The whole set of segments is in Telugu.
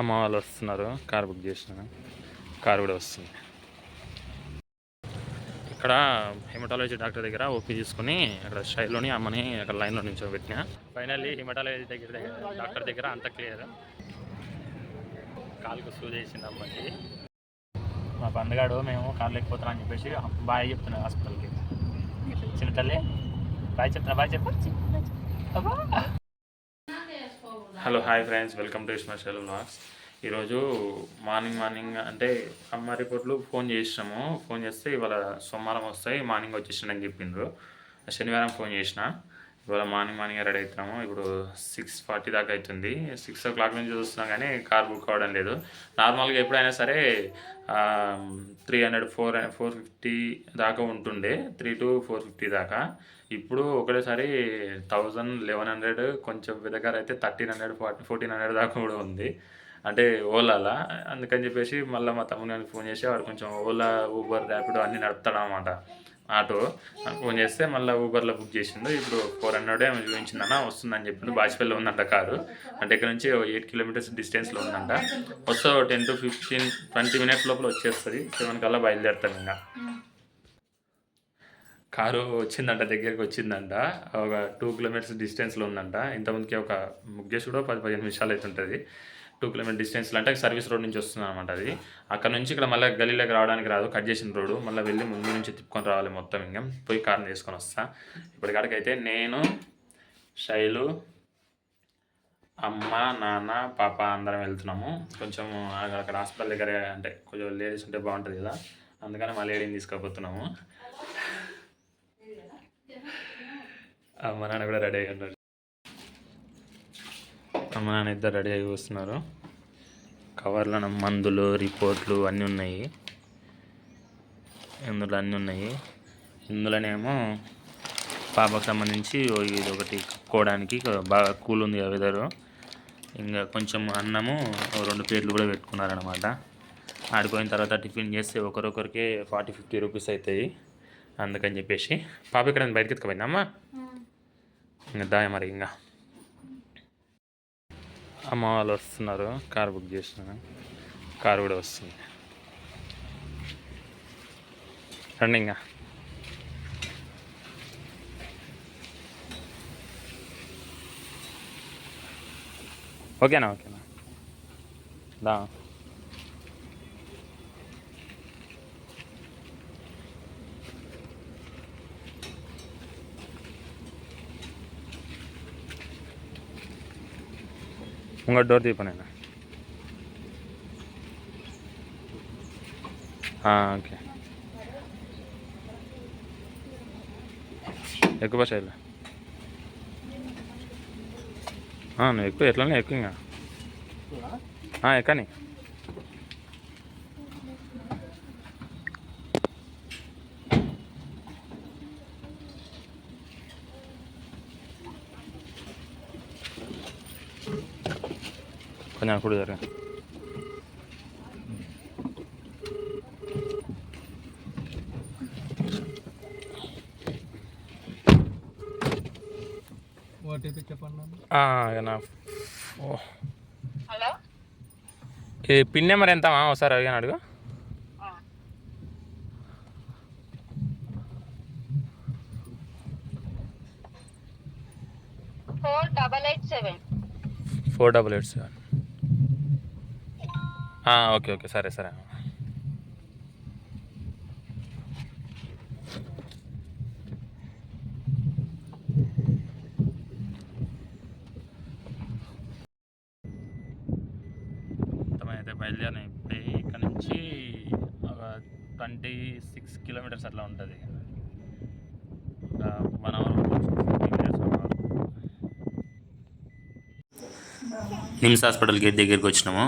అమ్మ వాళ్ళు వస్తున్నారు. కార్ బుక్ చేసిన కార్ కూడా వస్తుంది. ఇక్కడ హెమటాలజీ డాక్టర్ దగ్గర ఓపీ తీసుకుని అక్కడ స్టైల్లోని అమ్మని అక్కడ లైన్లో నుంచి పెట్టిన ఫైనల్లీ హెమటాలజీ దగ్గర డాక్టర్ దగ్గర అంత క్లియర్. కాలుకు సూది వేసింది అమ్మకి. మా బందగాడు మేము కార్ లేకపోతున్నాం అని చెప్పేసి బాయ్ చెప్తున్నా హాస్పిటల్కి. చిన్న తల్లి బాయ్ చెప్తున్నా బాయ్ చెప్పు. Hello hi friends. Welcome to special vlogs. ఈరోజు మార్నింగ్ మార్నింగ్ అంటే అమ్మ రిపోర్ట్లు ఫోన్ చేసినాము. ఫోన్ చేస్తే ఇవాళ సోమవారం వస్తాయి మార్నింగ్ వచ్చేసాను అని చెప్పిండ్రు. శనివారం ఫోన్ చేసిన. ఇవాళ మార్నింగ్ మార్నింగ్ రెడీ అవుతున్నాము. ఇప్పుడు సిక్స్ ఫార్టీ దాకా అవుతుంది. సిక్స్ ఓ క్లాక్ నుంచి చూస్తున్నాం కానీ కార్ బుక్ అవ్వడం లేదు. నార్మల్గా ఎప్పుడైనా సరే three hundred four four fifty దాకా ఉంటుండే. త్రీ టు ఫోర్ ఫిఫ్టీ దాకా. ఇప్పుడు ఒకటేసారి థౌజండ్ లెవెన్ హండ్రెడ్ కొంచెం దగ్గర అయితే thirteen hundred forty fourteen hundred దాకా కూడా ఉంది. అంటే ఓలాలా? అందుకని చెప్పేసి మళ్ళీ మా తమ్ముడు గారికి ఫోన్ చేసి వాడు కొంచెం ఓలా ఊబర్ ర్యాపిడో అన్నీ నడుపుతాడు అనమాట ఆటో. ఫోన్ చేస్తే మళ్ళీ ఊబర్లో బుక్ చేసిండు. ఇప్పుడు ఫోర్ హండ్రెడ్ ఏమో చూపించిందన్న వస్తుందని చెప్పిండు. బాచిపల్లిలో ఉందంట కారు. అంటే ఇక్కడ నుంచి ఎయిట్ కిలోమీటర్స్ డిస్టెన్స్లో ఉందంట. వస్తే ten to fifteen twenty minutes లోపల వచ్చేస్తుంది. సెవెన్ కల్లా బయలుదేరుతాను ఇంకా. కారు వచ్చిందంట దగ్గరికి వచ్చిందంట. ఒక టూ కిలోమీటర్స్ డిస్టెన్స్లో ఉందంట. ఇంతకుముందుకి ఒక ముగ్గేసి కూడా పది పదిహేను నిమిషాలు అవుతుంటుంది. టూ కిలోమీటర్ డిస్టెన్స్లో అంటే సర్వీస్ రోడ్ నుంచి వస్తుంది అనమాట అది. అక్కడ నుంచి ఇక్కడ మళ్ళీ గలీలోకి రావడానికి రాదు కట్ చేసిన రోడ్డు మళ్ళీ వెళ్ళి ముందు నుంచి తిప్పుకొని రావాలి మొత్తం ఇంకా. పోయి కార్ని తీసుకొని వస్తా. ఇప్పటికాడికైతే నేను శైలు అమ్మ నాన్న పాప అందరం వెళ్తున్నాము. కొంచెం అక్కడ హాస్పిటల్ దగ్గర అంటే కొంచెం లేడీస్ ఉంటే బాగుంటుంది కదా. అందుకని మా లేడీని తీసుకుపోతున్నాము. అమ్మ నాన్న కూడా రెడీ అయ్యి ఉన్నారు. అమ్మ నాన్న ఇద్దరు రెడీ అయ్యి వస్తున్నారు కవర్లో మందులు రిపోర్ట్లు అన్నీ ఉన్నాయి. ఇందులో అన్నీ ఉన్నాయి. ఇందులోనేమో పాపకు సంబంధించి ఇది ఒకటి కప్పుకోవడానికి బాగా కూల్ ఉంది ఆ వెదరు ఇంకా కొంచెం అన్నము రెండు ప్లేట్లు కూడా పెట్టుకున్నారనమాట ఆడిపోయిన తర్వాత టిఫిన్ చేస్తే ఒకరొకరికి ఫార్టీ ఫిఫ్టీ రూపీస్ అవుతాయి. అందుకని చెప్పేసి పాప ఇక్కడ బయటకి ఎత్తుకుపోయిందమ్మా దాయ మరి ఇంకా. అమ్మ వాళ్ళు వస్తున్నారు. కార్ బుక్ చేసిన. కార్ కూడా వస్తుంది. రండి ఇంకా. ఓకేనా ఓకేనా? దా. ఇంకో డోర్ తీపనైనా ఓకే. ఎక్కువ బస్ వెళ్ళా నువ్వు ఎక్కువ ఎట్లనే ఎక్కువ ఎక్కని? కొంచెం కూడా జరగ ఓటీపీ చెప్పండి హలో? పిన్ నెంబర్ ఎంత ఒకసారి అడిగాను అడుగు. Four double eight seven. Okay okay. సరే సరే. అయితే బయలుదేరి ఇప్పుడే ఇక్కడ నుంచి ఒక ట్వంటీ సిక్స్ కిలోమీటర్స్ అట్లా ఉంటుంది. One hour NIMS hospital gate దగ్గరికి వచ్చినాము.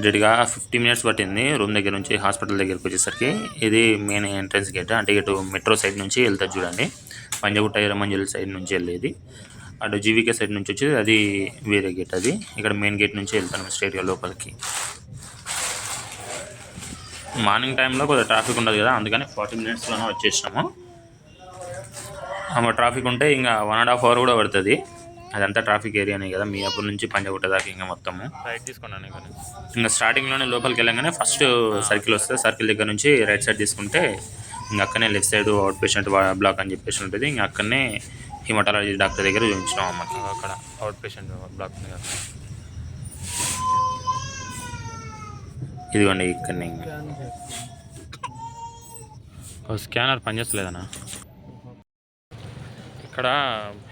కంప్లీట్గా ఫిఫ్టీ మినిట్స్ పట్టింది రూమ్ దగ్గర నుంచి హాస్పిటల్ దగ్గరికి వచ్చేసరికి. ఇది మెయిన్ ఎంట్రన్స్ గేట్ అంటే ఇటు మెట్రో సైడ్ నుంచి వెళ్తుంది చూడండి. పంజగుట్ట ఎర్రమంజల్ సైడ్ నుంచి వెళ్ళేది. అటు జీవికే సైడ్ నుంచి వచ్చేది అది వేరే గేట్ అది. ఇక్కడ మెయిన్ గేట్ నుంచి వెళ్తాను స్ట్రైట్గా లోపలికి. మార్నింగ్ టైంలో కొద్దిగా ట్రాఫిక్ ఉండదు కదా అందుకని ఫార్టీ మినిట్స్లోనే వచ్చేసినాము. ఆమె ట్రాఫిక్ ఉంటే ఇంకా వన్ అండ్ హాఫ్ అవర్ కూడా పడుతుంది. అదంతా ట్రాఫిక్ ఏరియానే కదా. మీ అప్పటి నుంచి పంజగుట్ట దాకా ఇంకా మొత్తము. రైట్ తీసుకున్నాను ఇంకా స్టార్టింగ్లోనే లోపలికి వెళ్ళగానే ఫస్ట్ సర్కిల్ వస్తుంది సర్కిల్ దగ్గర నుంచి రైట్ సైడ్ తీసుకుంటే ఇంకా అక్కడనే left side out patient block అని చెప్పేసి ఉంటుంది. ఇంకా అక్కడనే హిమటాలజీ డాక్టర్ దగ్గర చూపించినాం అమ్మకి. అక్కడ అవుట్ పేషెంట్ బ్లాక్ ఉంది కదా. ఇదిగోండి ఇక్కడనే ఇంకా. స్కానర్ పనిచేస్తలేదనా అక్కడ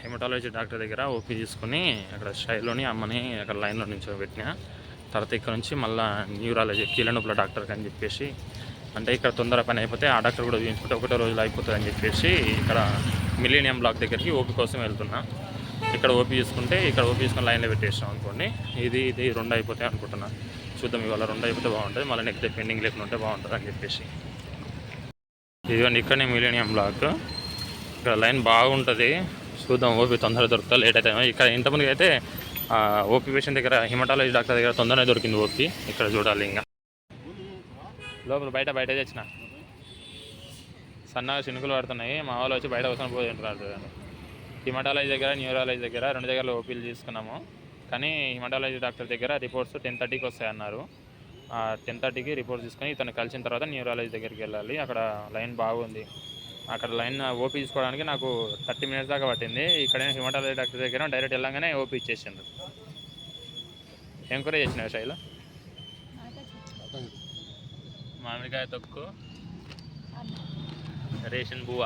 హెమటాలజీ డాక్టర్ దగ్గర ఓపీ తీసుకుని అక్కడ స్టైల్లోని అమ్మని అక్కడ లైన్లో నుంచి పెట్టిన తర్వాత ఇక్కడ నుంచి మళ్ళీ న్యూరాలజీ కీలనొప్పుల డాక్టర్కి అని చెప్పేసి. అంటే ఇక్కడ తొందర పని అయిపోతే ఆ డాక్టర్ కూడా చూపించుకుంటే ఒకటో రోజులు అయిపోతుంది అని చెప్పేసి ఇక్కడ మిలీనియం బ్లాక్ దగ్గరికి ఓపీ కోసం వెళ్తున్నా. ఇక్కడ ఓపీ తీసుకుంటే ఇక్కడ ఓపీ తీసుకుని లైన్లో పెట్టేసాం అనుకోండి. ఇది ఇది రెండు అయిపోతాయి అనుకుంటున్నా. చూద్దాం ఇవాళ రెండు అయిపోతే బాగుంటుంది మళ్ళీ నెక్స్ట్ డే పెండింగ్ లేకుండా ఉంటే బాగుంటుంది అని చెప్పేసి. ఇదిగోండి ఇక్కడనే మిలీనియం బ్లాక్. ఇక్కడ లైన్ బాగుంటుంది. చూద్దాం ఓపీ తొందరగా దొరుకుతా లేట్ అయితే ఇక్కడ ఇంతమందికి అయితే ఓపీ పేషెంట్ దగ్గర హిమటాలజీ డాక్టర్ దగ్గర తొందరగా దొరికింది ఓపీ. ఇక్కడ చూడాలి ఇంకా. లోపల బయట బయట తెచ్చిన. సన్నగా చినుకులు పడుతున్నాయి. మా వాళ్ళు వచ్చి బయట కోసం పోయి ఉంటున్నారు హిమటాలజీ దగ్గర న్యూరాలజీ దగ్గర రెండు దగ్గర ఓపీలు తీసుకున్నాము. కానీ హిమటాలజీ డాక్టర్ దగ్గర రిపోర్ట్స్ టెన్ థర్టీకి వస్తాయి అన్నారు. టెన్ థర్టీకి రిపోర్ట్ తీసుకొని ఇతను కలిసిన తర్వాత న్యూరాలజీ దగ్గరికి వెళ్ళాలి. అక్కడ లైన్ బాగుంది. అక్కడ లైన్ ఓపీ తీసుకోవడానికి నాకు థర్టీ మినిట్స్ దాకా పట్టింది. ఇక్కడ హిమటాలజీ డాక్టర్ దగ్గర డైరెక్ట్ వెళ్ళగానే ఓపీ ఇచ్చేసిండ్రు ఎంక్వైరీ చేసిన శైల? మామిడికాయ తొక్కు రేషన్ బువ్వ.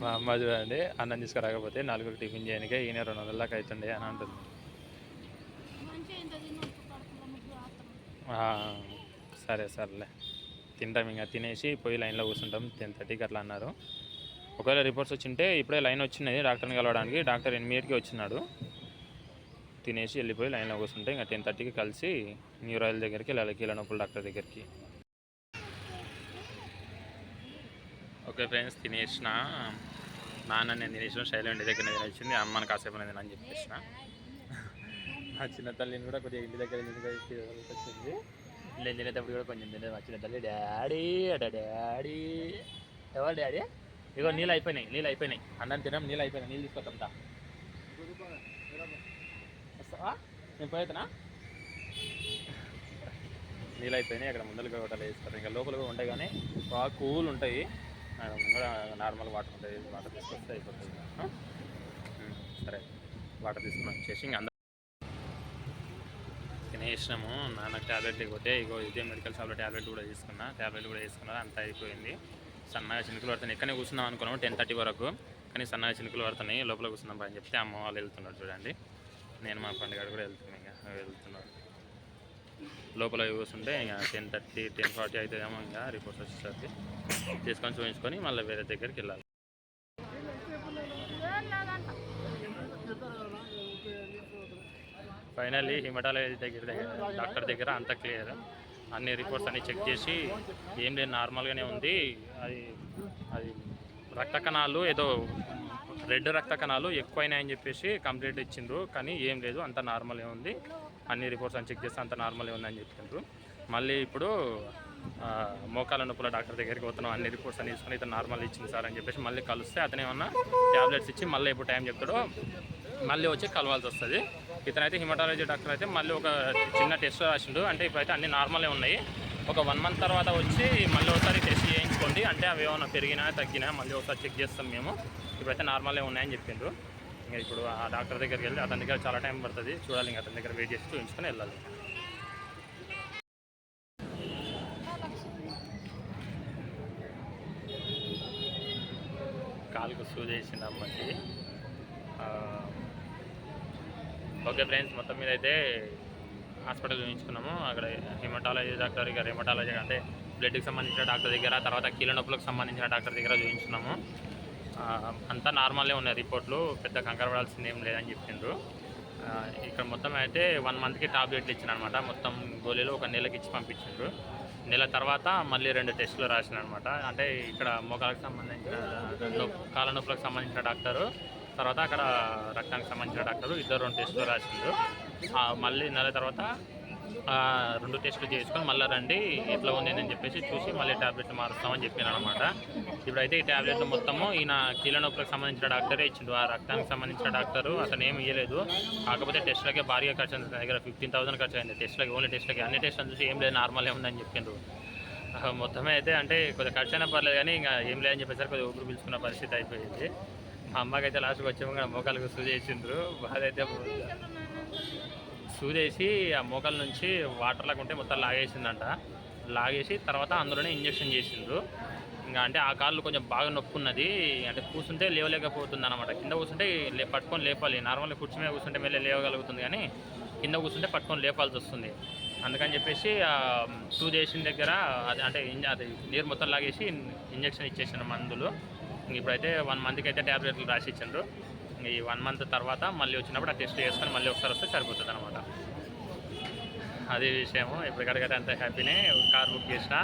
మా అమ్మ చూడండి అన్నం తీసుకురాకపోతే నలుగురు టిఫిన్ చేయడానికి ఈయన రెండు వందల దాకా అవుతుండే అని అంటుంది. సరే సర్లే. తింటాం ఇంకా తినేసి పోయి లైన్లో కూర్చుంటాం. టెన్ థర్టీకి అట్లా అన్నారు. ఒకవేళ రిపోర్ట్స్ వచ్చింటే ఇప్పుడే లైన్ వచ్చినది డాక్టర్ని కలవడానికి. డాక్టర్ ఎనిమిదికి వచ్చినాడు. తినేసి వెళ్ళిపోయి లైన్లో కూర్చుంటే ఇంకా టెన్ థర్టీకి కలిసి న్యూరాయిల్ దగ్గరికి వెళ్ళాలి కీళ్ళ నొప్పుల డాక్టర్ దగ్గరికి. ఓకే ఫ్రెండ్స్ తినేసిన. నాన్న నేను తినేసిన శైలి ఇంటి దగ్గర నేను వచ్చింది అమ్మని కాసేపు నేను అని చెప్పేసిన. ఆ చిన్న తల్లిని కూడా కొద్దిగా ఇంటి దగ్గర వచ్చింది. నేను తినేటప్పుడు కూడా కొంచెం తినేది మా చిన్న తల్లి డాడీ అట డాడీ. ఎవరు డాడీ? ఇగో నీళ్ళు అయిపోయినాయి నీళ్ళు అయిపోయినాయి. అన్నం తినం నీళ్ళు అయిపోయినాయి నీళ్ళు తీసుకొస్తాం వస్తావా? నేను పోయేతనా? నీళ్ళు అయిపోయినాయి అక్కడ ముందరగా హోటల్ వేస్తారు ఇంకా లోపల కూడా ఉంటాయి కానీ బాగా కూల్ ఉంటాయి. ఆ, నార్మల్ వాటర్ ఉంటాయి వాటర్ తీసుకొస్తే అయిపోతుంది. సరే వాటర్ తీసుకుని వచ్చేసి ఇంకా అందరం ట్యాబ్లెట్ ఇవ్వతే ఇగో ఇదే మెడికల్ షాప్లో ట్యాబ్లెట్ కూడా తీసుకున్నా. ట్యాబ్లెట్ కూడా తీసుకున్నా అంతా అయిపోయింది. సన్నగా చినుకులు పడుతున్నాయి. ఇక్కడనే కూర్చున్నాం అనుకున్నాము టెన్ థర్టీ వరకు. కానీ సన్నగా చినుకులు పడుతున్నాయి. లోపల కూర్చున్నాం అని చెప్తే అమ్మ వాళ్ళు వెళ్తున్నారు చూడండి. నేను మా పండుగ కూడా వెళ్తున్నాను ఇంకా. వెళ్తున్నారు. లోపల కూర్చుంటే ఇంకా టెన్ థర్టీ టెన్ ఫార్టీ అవుతుందేమో ఇంకా. రిపోర్ట్స్ వచ్చేసరికి. తీసుకొని చూపించుకొని మళ్ళీ వేరే దగ్గరికి వెళ్ళాలి. ఫైనల్లీ హిమటాలజీ దగ్గర దగ్గర డాక్టర్ దగ్గర అంత క్లియర్. అన్ని రిపోర్ట్స్ అన్ని చెక్ చేసి ఏం లేదు నార్మల్గానే ఉంది. అది అది రక్త కణాలు ఏదో రెడ్ రక్త కణాలు ఎక్కువైనాయని చెప్పేసి కంప్లీట్ ఇచ్చిండ్రు. కానీ ఏం లేదు అంత నార్మలే ఉంది. అన్ని రిపోర్ట్స్ అని చెక్ చేస్తే అంత నార్మలే ఉందని చెప్పిండ్రు. మళ్ళీ ఇప్పుడు మోకాల నొప్పుల డాక్టర్ దగ్గరికి పోతున్నాం. అన్ని రిపోర్ట్స్ అని తీసుకుని ఇతను నార్మల్ ఇచ్చింది సార్ అని చెప్పేసి మళ్ళీ కలిస్తే అతను ఏమన్నా ట్యాబ్లెట్స్ ఇచ్చి మళ్ళీ ఎప్పుడు టైం చెప్తాడో మళ్ళీ వచ్చి కలవాల్సి వస్తుంది. ఇతనైతే హిమటాలజీ డాక్టర్ అయితే మళ్ళీ ఒక చిన్న టెస్ట్ రాసిండు. అంటే ఇప్పుడైతే అన్ని నార్మలే ఉన్నాయి. ఒక వన్ మంత్ తర్వాత వచ్చి మళ్ళీ ఒకసారి టెస్ట్ చేయించుకోండి. అంటే అవి ఏమైనా పెరిగినా తగ్గినా మళ్ళీ ఒకసారి చెక్ చేస్తాం మేము. ఇప్పుడైతే నార్మలే ఉన్నాయని చెప్పిండ్రు. ఇంకా ఇప్పుడు ఆ డాక్టర్ దగ్గరికి వెళ్ళి అతని దగ్గర చాలా టైం పడుతుంది. చూడాలి ఇంకా అతని దగ్గర వెయిట్ చేసి చూపించుకొని వెళ్ళాలి. కాలుకు సూది వేసింది అమ్మకి. ఓకే ఫ్రెండ్స్ మొత్తం మీద అయితే హాస్పిటల్ చూపించుకున్నాము. అక్కడ హెమటాలజీ డాక్టర్ దగ్గర హెమటాలజీ అంటే బ్లడ్కి సంబంధించిన డాక్టర్ దగ్గర తర్వాత కీళ్ళ నొప్పులకు సంబంధించిన డాక్టర్ దగ్గర చూపించుకున్నాము. అంతా నార్మల్గా ఉన్నాయి రిపోర్ట్లు పెద్ద కంకర పడాల్సింది ఏం లేదని చెప్పిండ్రు. ఇక్కడ మొత్తం అయితే వన్ మంత్కి టాబ్లెట్లు ఇచ్చిన అనమాట మొత్తం గోళీలు ఒక నెలకి ఇచ్చి పంపించిండ్రు. నెల తర్వాత మళ్ళీ రెండు టెస్టులు రాసిన అనమాట అంటే ఇక్కడ మొగాలకు సంబంధించిన కాళ్ళ నొప్పులకు సంబంధించిన డాక్టరు తర్వాత అక్కడ రక్తానికి సంబంధించిన డాక్టరు ఇద్దరు రెండు టెస్టులు రాసిండ్రు. మళ్ళీ నెల తర్వాత రెండు టెస్టులు చేసుకొని మళ్ళీ రండి ఎట్లా ఉంది అని చెప్పేసి చూసి మళ్ళీ ట్యాబ్లెట్లు మారుస్తామని చెప్పాను అనమాట ఇప్పుడైతే ఈ ట్యాబ్లెట్లు మొత్తము ఈయన కీళ్ళ నొప్పులకు సంబంధించిన డాక్టరే ఇచ్చిండు ఆ రక్తానికి సంబంధించిన డాక్టరు అతను ఏమి ఇవ్వలేదు కాకపోతే టెస్ట్లకే భారీగా ఖర్చు అయింది దగ్గర ఫిఫ్టీన్ థౌసండ్ ఖర్చు అయింది టెస్ట్లకి ఓన్లీ టెస్ట్లకి. అన్ని టెస్ట్లు చూసి ఏం లేదు నార్మల్ ఉందని చెప్పిండ్రు. మొత్తమే అయితే అంటే కొద్దిగా ఖర్చు అయినా పర్లేదు కానీ ఇంకా ఏం లేదని చెప్పేసరికి కొద్దిగా ఊపిరి పిలుచుకున్న పరిస్థితి అయిపోయింది. అమ్మకి అయితే లాస్ట్కి వచ్చాము మోకాలకు సూది వేసిండ్రు బాధ అయితే సూదేసి ఆ మోకాల నుంచి వాటర్ లాగా ఉంటే మొత్తం లాగేసిందంట. లాగేసి తర్వాత అందులోనే ఇంజెక్షన్ చేసిండ్రు. ఇంకా అంటే ఆ కాళ్ళు కొంచెం బాగా నొప్పున్నది. అంటే కూర్చుంటే లేవలేకపోతుంది అనమాట కింద కూర్చుంటే లే పట్టుకొని లేపాలి. నార్మల్గా కుర్చీ మీద కూర్చుంటే మళ్ళీ లేవగలుగుతుంది కానీ కింద కూర్చుంటే పట్టుకొని లేపాల్సి వస్తుంది. అందుకని చెప్పేసి ఆ చేసిన దగ్గర అది అంటే ఇంజ- అది నీరు మొత్తం లాగేసి ఇంజెక్షన్ ఇచ్చేసిన మందులు ఇప్పుడైతే వన్ మంత్కి అయితే ట్యాబ్లెట్లు రాసి ఇచ్చిండ్రు ఈ వన్ మంత్ తర్వాత మళ్ళీ వచ్చినప్పుడు ఆ టెస్ట్ చేసుకొని మళ్ళీ ఒకసారి వస్తే సరిపోతుంది అనమాట అది విషయము. ఇప్పటికడికైతే అంత హ్యాపీనే కార్ బుక్ చేసిన.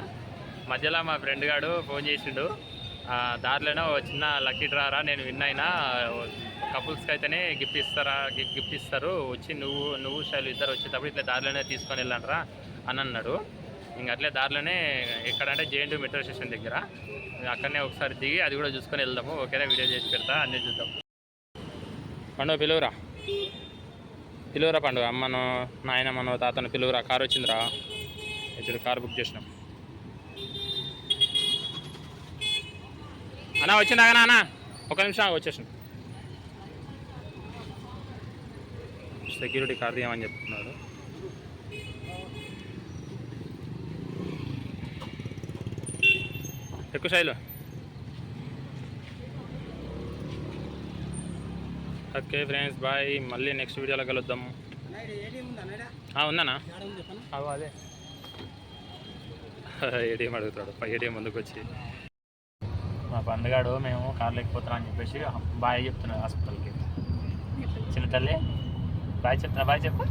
మధ్యలో మా ఫ్రెండ్ గాడు ఫోన్ చేసిండు. దారిలోనే ఒక చిన్న లక్కీ డ్రారా నేను విన్ అయినా కపుల్స్కి అయితేనే గిఫ్ట్ ఇస్తారా గిఫ్ట్ ఇస్తారు. వచ్చి నువ్వు నువ్వు శైలు ఇద్దరు వచ్చేటప్పుడు ఇట్లా దారిలోనే తీసుకొని వెళ్ళండిరా అని అన్నాడు. ఇంక అట్లే దారిలోనే ఎక్కడంటే జేఎన్టీ మెట్రో స్టేషన్ దగ్గర. అక్కడనే ఒకసారి దిగి అది కూడా చూసుకొని వెళ్దాము. ఓకేనా? వీడియో చేసి పెడతా అన్నీ చూద్దాం. పండుగ పిలువురా? పిలువురా పండుగ? అమ్మను నాయనమ్మను తాతను పిలువురా? కారు వచ్చిందిరా? ఇప్పుడు కారు బుక్ చేసినాం. అన్నా వచ్చిందా అన్న ఒక నిమిషం ఆగు, సెక్యూరిటీ కార్ తీయమని చెప్తున్నారు ఎక్కువ శైలు ఓకే ఫ్రెండ్స్ బాయ్ మళ్ళీ నెక్స్ట్ వీడియోలో కలుద్దాం ఆ, ఉందన్నా అవు అదే ఏటీఎం అడుగుతాడు ఏటీఎం ముందుకు వచ్చి మా పండుగాడు మేము కార్లో ఎక్కిపోతున్నాం అని చెప్పేసి బాయ్ చెప్తున్నాడు హాస్పిటల్కి. చిన్న తల్లి బాయ్ చెప్తున్నా బాయ్ చెప్పు.